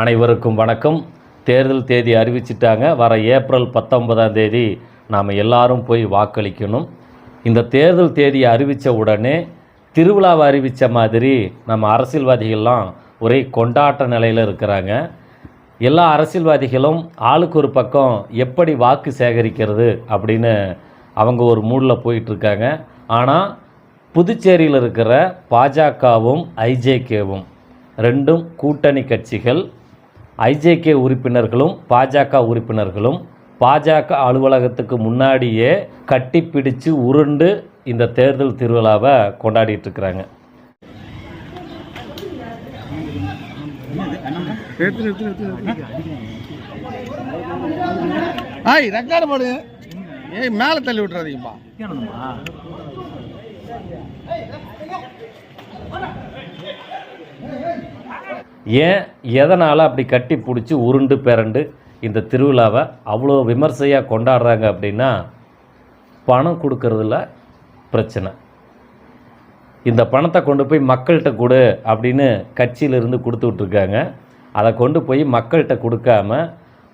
அனைவருக்கும் வணக்கம். தேர்தல் தேதி அறிவிச்சிட்டாங்க. வர ஏப்ரல் பத்தொன்பதாம் தேதி நாம் எல்லாரும் போய் வாக்களிக்கணும். இந்த தேர்தல் தேதியை அறிவித்த உடனே திருவிழாவை அறிவித்த மாதிரி நம்ம அரசியல்வாதிகள்லாம் ஒரே கொண்டாட்ட நிலையில் இருக்கிறாங்க. எல்லா அரசியல்வாதிகளும் ஆளுக்கு ஒரு பக்கம் எப்படி வாக்கு சேகரிக்கிறது அப்படின்னு அவங்க ஒரு மூடில் போயிட்டுருக்காங்க. ஆனால் புதுச்சேரியில் இருக்கிற பாஜகவும் ஐஜேகேவும் ரெண்டும் கூட்டணி கட்சிகள் ஐஜேகே உறுப்பினர்களும் பாஜக உறுப்பினர்களும் பாஜக அலுவலகத்துக்கு முன்னாடியே கட்டிப்பிடிச்சு உருண்டு இந்த தேர்தல் திருவிழாவை கொண்டாடிட்டு இருக்கிறாங்க. ஆய் ரெக்கார்டு போடு. ஏய் மேலே தள்ளி விட்டுறாதீங்கப்பா. ஏன் எதனால் அப்படி கட்டி பிடிச்சி உருண்டு பிறண்டு இந்த திருவிழாவை அவ்வளோ விமர்சையாக கொண்டாடுறாங்க அப்படின்னா பணம் கொடுக்கறதுல பிரச்சனை. இந்த பணத்தை கொண்டு போய் மக்கள்கிட்ட கொடு அப்படின்னு கட்சியிலிருந்து கொடுத்துட்ருக்காங்க அதை கொண்டு போய் மக்கள்கிட்ட கொடுக்காம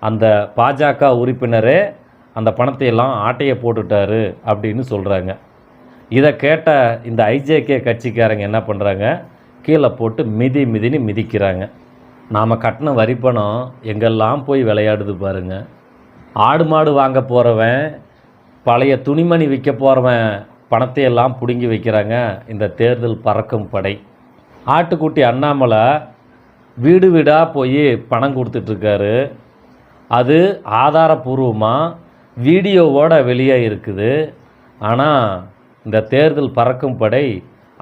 அந்த பாஜக உறுப்பினரே அந்த பணத்தை எல்லாம் ஆட்டையை போட்டுட்டாரு அப்படின்னு சொல்கிறாங்க இதை கேட்ட இந்த ஐஜேகே கட்சிக்காரங்க என்ன பண்ணுறாங்க கீழே போட்டு மிதி மிதின்னு மிதிக்கிறாங்க. நாம் கட்டின வரி பணம் எங்கெல்லாம் போய் விளையாடுது பாருங்க. ஆடு மாடு வாங்க போகிறவன் பழைய துணிமணி விற்க போகிறவன் பணத்தை எல்லாம் பிடுங்கி வைக்கிறாங்க. இந்த தேர்தல் பறக்கும் படை. ஆட்டுக்குட்டி அண்ணாமலை வீடு வீடாக போய் பணம் கொடுத்துட்ருக்காரு அது ஆதாரபூர்வமாக வீடியோவோட வெளியே இருக்குது. ஆனால் இந்த தேர்தல் பறக்கும் படை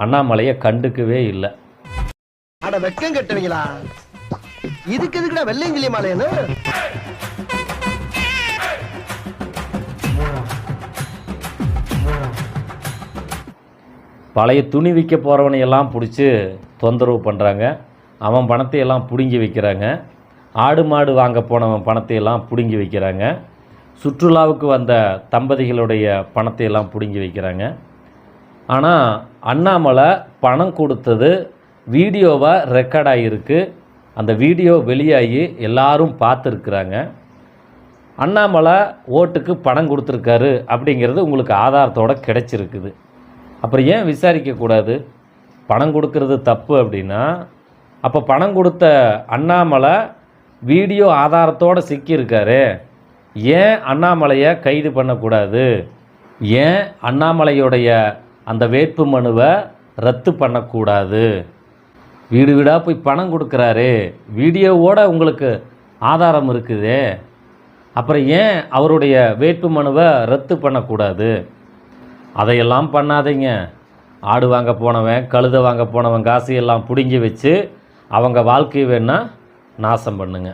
அண்ணாமலையை கண்டுக்கவே இல்லை. அட வெக்கம் கட்டுவீங்களா? இதுக்கு எதுக்குடா வெள்ளையங்கிலி மாலையன்னு பழைய துணி விற்க போகிறவனையெல்லாம் பிடிச்சி தொந்தரவு பண்ணுறாங்க அவன் பணத்தை எல்லாம் பிடுங்கி வைக்கிறாங்க. ஆடு மாடு வாங்க போனவன் பணத்தை எல்லாம் பிடுங்கி வைக்கிறாங்க. சுற்றுலாவுக்கு வந்த தம்பதிகளுடைய பணத்தை எல்லாம் பிடுங்கி வைக்கிறாங்க. ஆனால் அண்ணாமலை பணம் கொடுத்தது வீடியோவாக ரெக்கார்ட் ஆகியிருக்கு அந்த வீடியோ வெளியாகி எல்லாரும் பார்த்துருக்குறாங்க. அண்ணாமலை ஓட்டுக்கு பணம் கொடுத்துருக்காரு அப்படிங்கிறது உங்களுக்கு ஆதாரத்தோட கிடைச்சிருக்குது. அப்புறம் ஏன் விசாரிக்கக்கூடாது பணம் கொடுக்கறது தப்பு அப்படின்னா அப்போ பணம் கொடுத்த அண்ணாமலை வீடியோ ஆதாரத்தோடு சிக்கியிருக்காரு. ஏன் அண்ணாமலையை கைது பண்ணக்கூடாது? ஏன் அண்ணாமலையுடைய அந்த வேட்பு மனுவை ரத்து பண்ணக்கூடாது? வீடு வீடாக போய் பணம் கொடுக்குறாரு. வீடியோவோட உங்களுக்கு ஆதாரம் இருக்குது. அப்புறம் ஏன் அவருடைய வேட்பு மனுவை ரத்து பண்ணக்கூடாது? அதையெல்லாம் பண்ணாதீங்க. ஆடு வாங்க போனவன் கழுதை வாங்க போனவன் காசையெல்லாம் பிடுங்கி வச்சு அவங்க வாழ்க்கையை வேணால் நாசம் பண்ணுங்க.